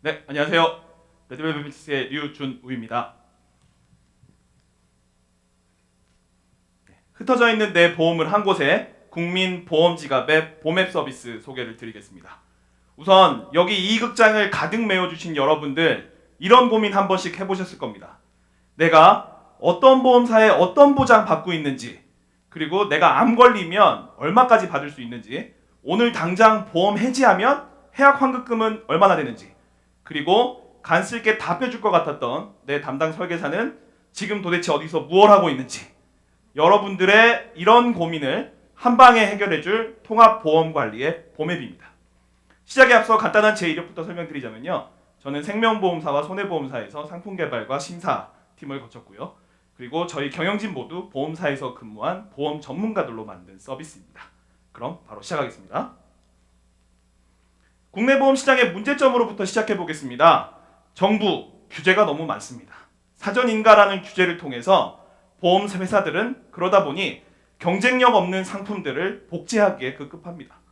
네, 안녕하세요. 레드벨벳의 류준우입니다. 네, 흩어져 있는 내 보험을 한 곳에 국민보험지갑의 보맵 서비스 소개를 드리겠습니다. 우선 여기 이 극장을 가득 메워주신 여러분들 이런 고민 한 번씩 해보셨을 겁니다. 내가 어떤 보험사에 어떤 보장 받고 있는지 그리고 내가 암 걸리면 얼마까지 받을 수 있는지 오늘 당장 보험 해지하면 해약 환급금은 얼마나 되는지 그리고 간쓸게 답해줄 것 같았던 내 담당 설계사는 지금 도대체 어디서 무엇 하고 있는지 여러분들의 이런 고민을 한 방에 해결해줄 통합보험관리의 보맵입니다. 시작에 앞서 간단한 제 이력부터 설명드리자면요. 저는 생명보험사와 손해보험사에서 상품 개발과 심사 팀을 거쳤고요. 그리고 저희 경영진 모두 보험사에서 근무한 보험 전문가들로 만든 서비스입니다. 그럼 바로 시작하겠습니다. 국내 보험 시장의 문제점으로부터 시작해 보겠습니다. 정부 규제가 너무 많습니다. 사전 인가라는 규제를 통해서 보험 회사들은 그러다 보니 경쟁력 없는 상품들을 복제하기에 급급합니다.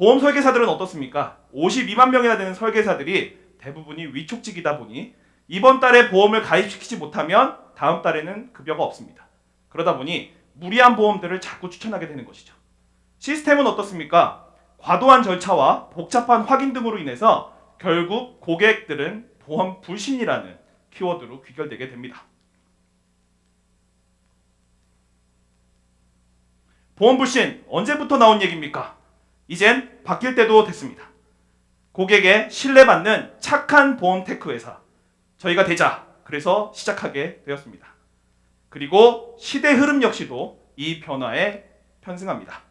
보험 설계사들은 어떻습니까? 52만 명이나 되는 설계사들이 대부분이 위촉직이다 보니 이번 달에 보험을 가입시키지 못하면 다음 달에는 급여가 없습니다. 그러다 보니 무리한 보험들을 자꾸 추천하게 되는 것이죠. 시스템은 어떻습니까? 과도한 절차와 복잡한 확인 등으로 인해서 결국 고객들은 보험 불신이라는 키워드로 귀결되게 됩니다. 보험 불신 언제부터 나온 얘기입니까? 이젠 바뀔 때도 됐습니다. 고객의 신뢰받는 착한 보험 테크 회사 저희가 되자 그래서 시작하게 되었습니다. 그리고 시대 흐름 역시도 이 변화에 편승합니다.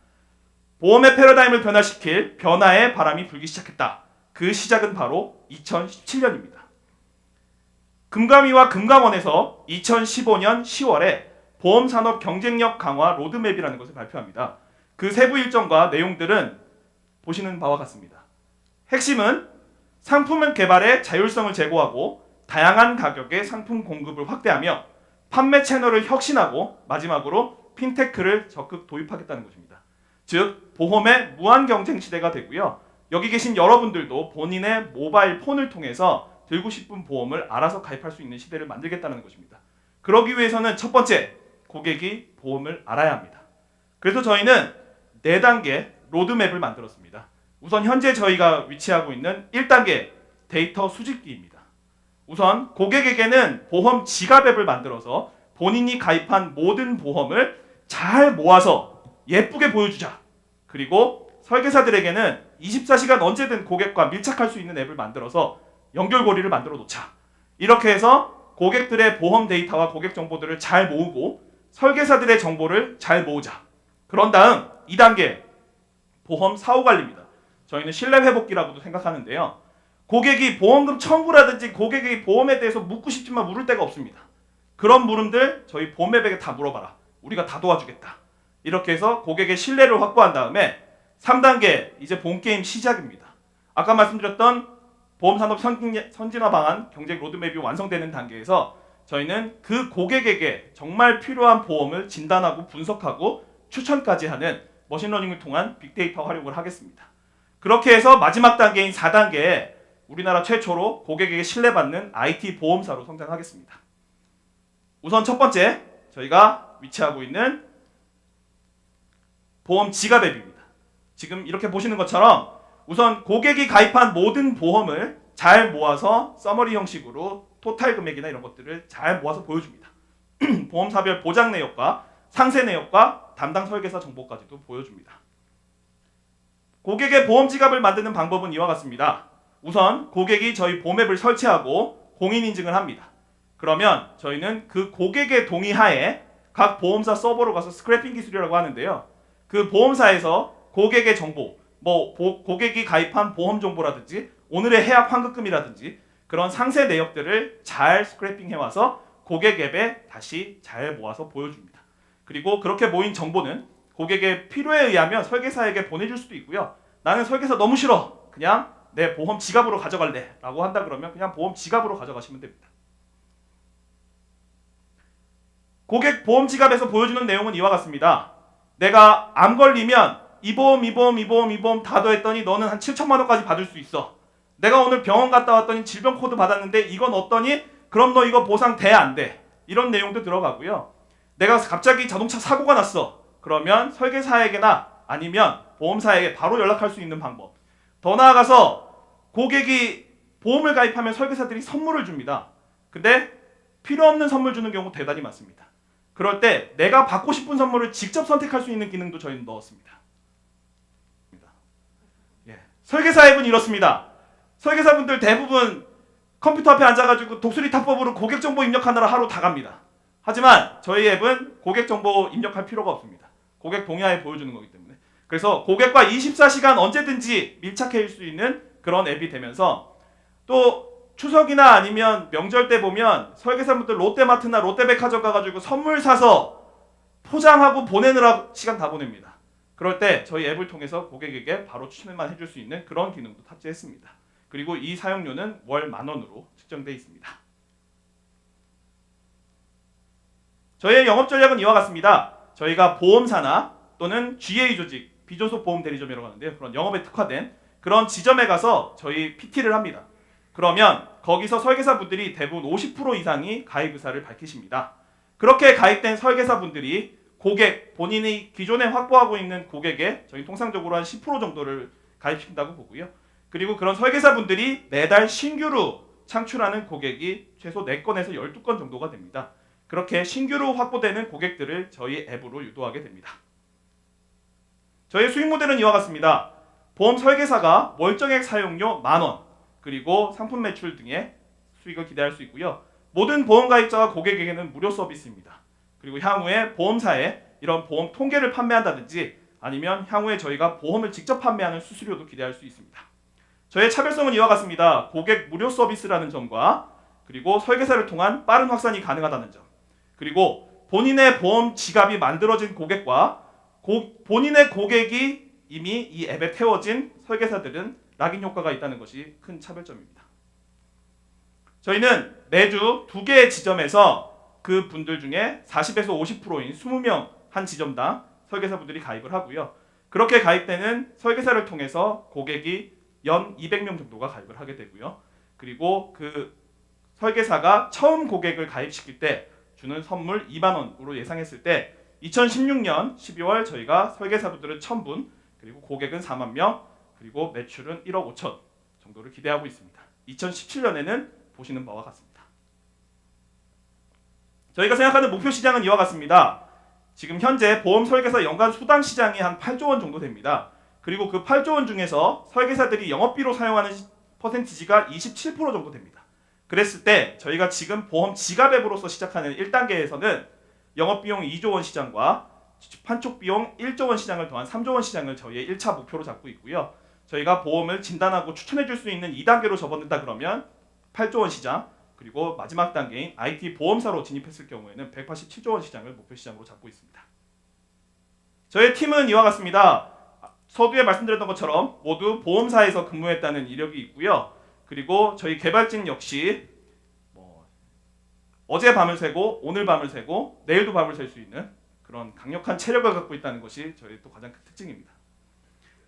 보험의 패러다임을 변화시킬 변화의 바람이 불기 시작했다. 그 시작은 바로 2017년입니다. 금감위와 금감원에서 2015년 10월에 보험 산업 경쟁력 강화 로드맵이라는 것을 발표합니다. 그 세부 일정과 내용들은 보시는 바와 같습니다. 핵심은 상품 개발의 자율성을 제고하고 다양한 가격의 상품 공급을 확대하며 판매 채널을 혁신하고 마지막으로 핀테크를 적극 도입하겠다는 것입니다. 즉 보험의 무한 경쟁 시대가 되고요. 여기 계신 여러분들도 본인의 모바일 폰을 통해서 들고 싶은 보험을 알아서 가입할 수 있는 시대를 만들겠다는 것입니다. 그러기 위해서는 첫 번째 고객이 보험을 알아야 합니다. 그래서 저희는 네 단계 로드맵을 만들었습니다. 우선 현재 저희가 위치하고 있는 1단계 데이터 수집기입니다. 우선 고객에게는 보험 지갑 앱을 만들어서 본인이 가입한 모든 보험을 잘 모아서 예쁘게 보여주자. 그리고 설계사들에게는 24시간 언제든 고객과 밀착할 수 있는 앱을 만들어서 연결고리를 만들어 놓자. 이렇게 해서 고객들의 보험 데이터와 고객 정보들을 잘 모으고 설계사들의 정보를 잘 모으자. 그런 다음 2단계 보험 사후 관리입니다. 저희는 신뢰 회복기라고도 생각하는데요. 고객이 보험금 청구라든지 고객이 보험에 대해서 묻고 싶지만 물을 데가 없습니다. 그런 물음들 저희 보험앱에게 다 물어봐라. 우리가 다 도와주겠다. 이렇게 해서 고객의 신뢰를 확보한 다음에 3단계 이제 본 게임 시작입니다. 아까 말씀드렸던 보험산업 선진- 선진화 방안 경쟁 로드맵이 완성되는 단계에서 저희는 그 고객에게 정말 필요한 보험을 진단하고 분석하고 추천까지 하는 머신러닝을 통한 빅데이터 활용을 하겠습니다. 그렇게 해서 마지막 단계인 4단계에 우리나라 최초로 고객에게 신뢰받는 IT 보험사로 성장하겠습니다. 우선 첫 번째 저희가 위치하고 있는 보험 지갑 앱입니다. 지금 이렇게 보시는 것처럼 우선 고객이 가입한 모든 보험을 잘 모아서 서머리 형식으로 토탈 금액이나 이런 것들을 잘 모아서 보여줍니다. 보험사별 보장 내역과 상세 내역과 담당 설계사 정보까지도 보여줍니다. 고객의 보험 지갑을 만드는 방법은 이와 같습니다. 우선 고객이 저희 보맵을 설치하고 공인 인증을 합니다. 그러면 저희는 그 고객의 동의하에 각 보험사 서버로 가서 스크래핑 기술이라고 하는데요. 그 보험사에서 고객의 정보, 뭐 보- 고객이 가입한 보험 정보라든지 오늘의 해약 환급금이라든지 그런 상세 내역들을 잘 스크래핑 해와서 고객 앱에 다시 잘 모아서 보여줍니다. 그리고 그렇게 모인 정보는 고객의 필요에 의하면 설계사에게 보내줄 수도 있고요. 나는 설계사 너무 싫어. 그냥 내 보험 지갑으로 가져갈래 라고 한다 그러면 그냥 보험 지갑으로 가져가시면 됩니다. 고객 보험 지갑에서 보여주는 내용은 이와 같습니다. 내가 암 걸리면 이 보험, 이 보험, 이 보험, 이 보험 다 더했더니 너는 한 7천만 원까지 받을 수 있어. 내가 오늘 병원 갔다 왔더니 질병 코드 받았는데 이건 어떠니? 그럼 너 이거 보상 돼 안 돼? 이런 내용도 들어가고요. 내가 갑자기 자동차 사고가 났어. 그러면 설계사에게나 아니면 보험사에게 바로 연락할 수 있는 방법. 더 나아가서 고객이 보험을 가입하면 설계사들이 선물을 줍니다. 근데 필요 없는 선물 주는 경우 대단히 많습니다. 그럴 때 내가 받고 싶은 선물을 직접 선택할 수 있는 기능도 저희는 넣었습니다. 예. 설계사 앱은 이렇습니다. 설계사분들 대부분 컴퓨터 앞에 앉아가지고 독수리 탑법으로 고객 정보 입력하느라 하루 다 갑니다. 하지만 저희 앱은 고객 정보 입력할 필요가 없습니다. 고객 동의하에 보여주는 거기 때문에. 그래서 고객과 24시간 언제든지 밀착해질 수 있는 그런 앱이 되면서 또 추석이나 아니면 명절 때 보면 설계사분들 롯데마트나 롯데백화점 가가지고 선물 사서 포장하고 보내느라 시간 다 보냅니다. 그럴 때 저희 앱을 통해서 고객에게 바로 추천만 해줄 수 있는 그런 기능도 탑재했습니다. 그리고 이 사용료는 월 만 원으로 측정돼 있습니다. 저희의 영업 전략은 이와 같습니다. 저희가 보험사나 또는 GA 조직, 비조속 보험 대리점이라고 하는데요. 그런 영업에 특화된 그런 지점에 가서 저희 PT를 합니다. 그러면 거기서 설계사분들이 대부분 50% 이상이 가입 의사를 밝히십니다. 그렇게 가입된 설계사분들이 고객 본인이 기존에 확보하고 있는 고객에 저희 통상적으로 한 10% 정도를 가입시킨다고 보고요. 그리고 그런 설계사분들이 매달 신규로 창출하는 고객이 최소 4건에서 12건 정도가 됩니다. 그렇게 신규로 확보되는 고객들을 저희 앱으로 유도하게 됩니다. 저희 수익 모델은 이와 같습니다. 보험 설계사가 월정액 사용료 만원, 그리고 상품 매출 등의 수익을 기대할 수 있고요. 모든 보험 가입자와 고객에게는 무료 서비스입니다. 그리고 향후에 보험사에 이런 보험 통계를 판매한다든지 아니면 향후에 저희가 보험을 직접 판매하는 수수료도 기대할 수 있습니다. 저의 차별성은 이와 같습니다. 고객 무료 서비스라는 점과 그리고 설계사를 통한 빠른 확산이 가능하다는 점. 그리고 본인의 보험 지갑이 만들어진 고객과 고- 본인의 고객이 이미 이 앱에 태워진 설계사들은 락인 효과가 있다는 것이 큰 차별점입니다. 저희는 매주 두 개의 지점에서 그 분들 중에 40에서 50%인 20명 한 지점당 설계사분들이 가입을 하고요. 그렇게 가입되는 설계사를 통해서 고객이 연 200명 정도가 가입을 하게 되고요. 그리고 그 설계사가 처음 고객을 가입시킬 때 주는 선물 2만 원으로 예상했을 때 2016년 12월 저희가 설계사분들은 1000분 그리고 고객은 4만 명 그리고 매출은 1억 5천 정도를 기대하고 있습니다. 2017년에는 보시는 바와 같습니다. 저희가 생각하는 목표 시장은 이와 같습니다. 지금 현재 보험 설계사 연간 수당 시장이 한 8조 원 정도 됩니다. 그리고 그 8조 원 중에서 설계사들이 영업비로 사용하는 시- 퍼센티지가 27% 정도 됩니다. 그랬을 때 저희가 지금 보험 지갑 앱으로서 시작하는 1단계에서는 영업비용 2조 원 시장과 판촉 비용 1조 원 시장을 더한 3조 원 시장을 저희의 1차 목표로 잡고 있고요. 저희가 보험을 진단하고 추천해 줄 수 있는 2단계로 접어든다 그러면 8조 원 시장 그리고 마지막 단계인 IT 보험사로 진입했을 경우에는 187조 원 시장을 목표 시장으로 잡고 있습니다. 저희 팀은 이와 같습니다. 서두에 말씀드렸던 것처럼 모두 보험사에서 근무했다는 이력이 있고요. 그리고 저희 개발진 역시 뭐 어제 밤을 새고 오늘 밤을 새고 내일도 밤을 셀 수 있는 그런 강력한 체력을 갖고 있다는 것이 저희 또 가장 큰 특징입니다.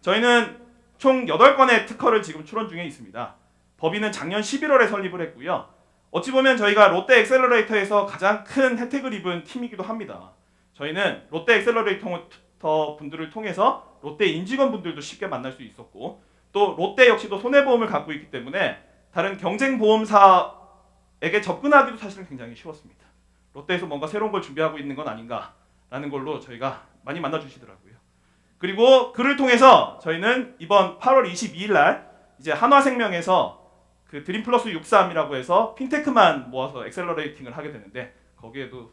저희는 총 8건의 특허를 지금 출원 중에 있습니다. 법인은 작년 11월에 설립을 했고요. 어찌 보면 저희가 롯데 엑셀러레이터에서 가장 큰 혜택을 입은 팀이기도 합니다. 저희는 롯데 엑셀러레이터 분들을 통해서 롯데 임직원 분들도 쉽게 만날 수 있었고 또 롯데 역시도 손해보험을 갖고 있기 때문에 다른 경쟁 보험사에게 접근하기도 사실은 굉장히 쉬웠습니다. 롯데에서 뭔가 새로운 걸 준비하고 있는 건 아닌가라는 걸로 저희가 많이 만나 주시더라고요. 그리고 그를 통해서 저희는 이번 8월 22일 날 이제 한화생명에서 그 드림 플러스 63이라고 해서 핀테크만 모아서 엑셀러레이팅을 하게 되는데 거기에도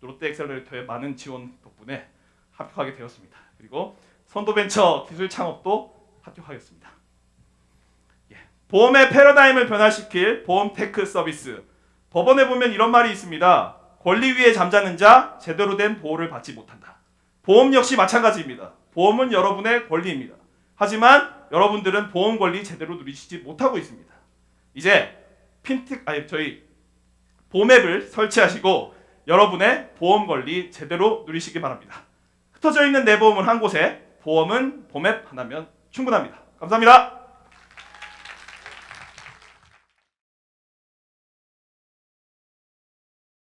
롯데 엑셀러레이터의 많은 지원 덕분에 합격하게 되었습니다. 그리고 선도벤처 기술 창업도 합격하겠습니다. 예. 보험의 패러다임을 변화시킬 보험 테크 서비스. 법원에 보면 이런 말이 있습니다. 권리 위에 잠자는 자 제대로 된 보호를 받지 못한다. 보험 역시 마찬가지입니다. 보험은 여러분의 권리입니다. 하지만 여러분들은 보험 권리 제대로 누리시지 못하고 있습니다. 이제 핀텍 아니 저희 보맵을 설치하시고 여러분의 보험 권리 제대로 누리시기 바랍니다. 흩어져 있는 내 보험은 한 곳에 보험은 보맵 하나면 충분합니다. 감사합니다.